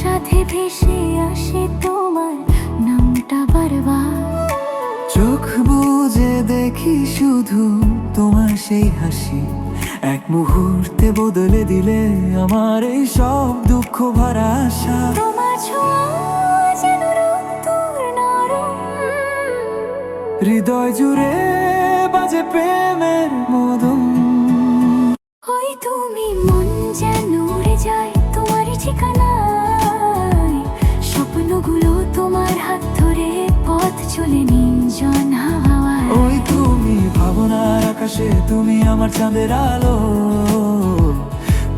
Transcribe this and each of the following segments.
সাথে ভেসে আসে তোমার নামটা বারবার। চোখ বুঝে দেখি শুধু তোমার সেই হাসি। এক মুহূর্তে বদলে দিলে আমার এই সব দুঃখ ভরা আশা। তোমার ছোঁয়া যেন রক্তর নরম। হৃদয় জুড়ে বাজে প্রেমের মদম আকাশে তুমি আমার চাঁদের আলো।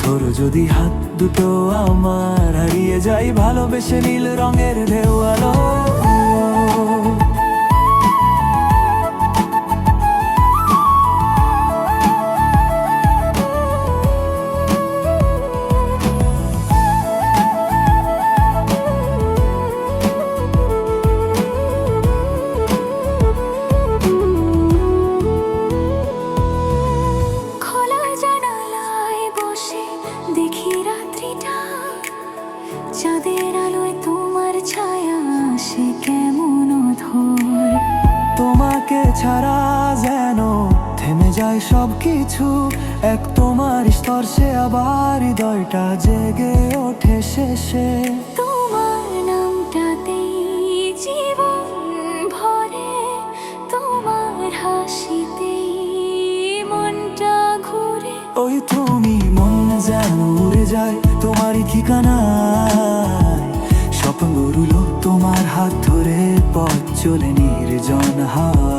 ধরো যদি হাত দুটো আমার হারিয়ে যাই ভালোবেসে নীল রঙের ঢেউ আলো চাঁদের আলোয় তোমার ছায়া আসে কেমন অধর? তোমাকে ছাড়া যেন থেমে যায় সব কিছু এক তোমার স্পর্শে আবার হৃদয়টা জেগে ওঠে শেষে। তোমার নামটাতেই জীবন ভরে তোমার হাসিতেই মনটা ঘুরে। ওই তুমি মন যেন উড়ে যায় তোমারই ঠিকানায়। স্বপ্নগুলো তোমার হাত ধরে পথ চলে নির্জন হাওয়ায়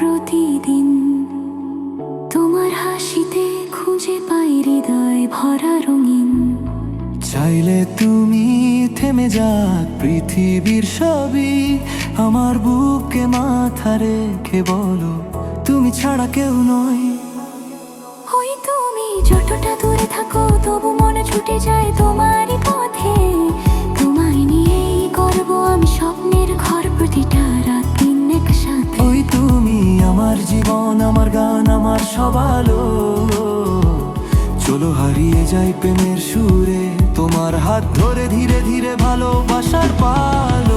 প্রতিদিন। তোমার হাসিতে খুঁজে পাই হৃদয় ভরা রঙিন। চাইলে তুমি থেমে যাক পৃথিবীর সবই। আমার বুকে মাথা রেখে বলো তুমি ছাড়া কেউ নয় ওই তুমি যতটা দূরে থাকো তবু মনে ছুটে যায় তোমারই পথে। আমার সবালো চলো হারিয়ে যাই প্রেমের সুরে। তোমার হাত ধরে ধীরে ধীরে ভালোবাসার পালো।